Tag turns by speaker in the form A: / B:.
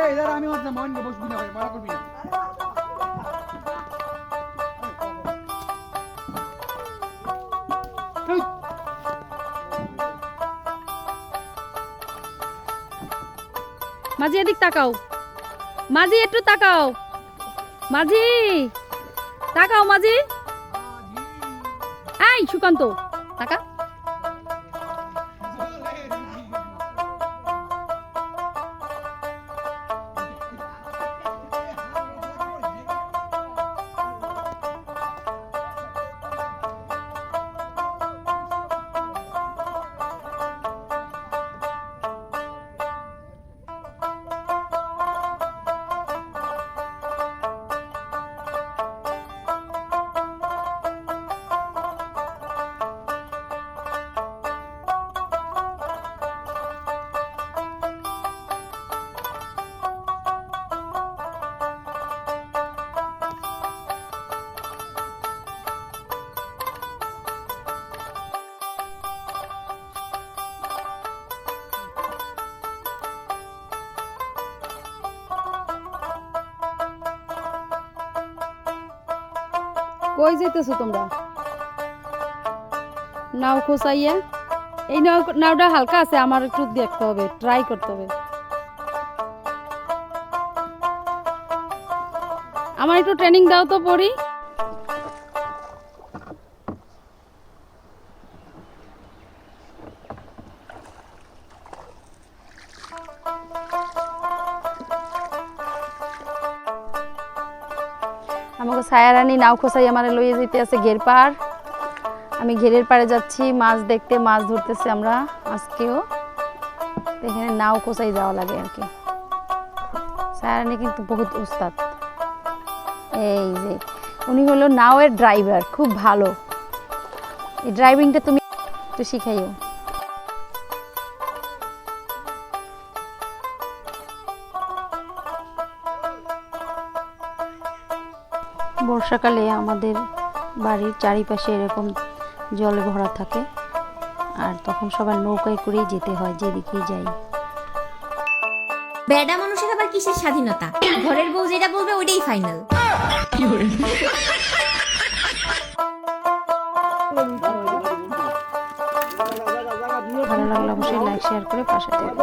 A: এই দাঁড়া আমি বসবি না ভাই মারা করবি না।
B: মাঝি এদিক তাকাও। মাঝি একটু তাকাও। মাঝি তাকাও মাঝি। এই সুকান্ত তাকা। কই যেতেছো তোমরা? নাও খোসাইয়া এই নাও, নাওটা হালকা আছে, আমার একটু দেখতে হবে ট্রাই করতে হবে। আমার একটু ট্রেনিং দাও তো পড়ি আমাকে ছায়ারানী নাও খোসাই আমার লইয়ে যেতে আছে ঘের পাড় আমি ঘেরের পাড়ে যাচ্ছি, মাছ দেখতে, মাছ ধরতেছি আমরা। আজকেও এখানে নাও খোসাই যাওয়া লাগে আর কি। ছায়ারানী কিন্তু বহুত উস্তাদ এই যে, উনি হলো নাওয়ের ড্রাইভার খুব ভালো। এই ড্রাইভিংটা তুমি একটু শিখাইও। বর্ষাকালে আমাদের বাড়ির চারিপাশে এরকম জলে ভরা থাকে। আর তখন সবার নৌকায় করেই যেতে হয় যেদিকেই যাই।
C: বেডা মানুষের আবার কিসের স্বাধীনতা? ঘরের বউ যেটা বলবে ওইটাই ফাইনাল
B: ভালো লাগলে অবশ্যই লাইক শেয়ার করে পাশে থাকবেন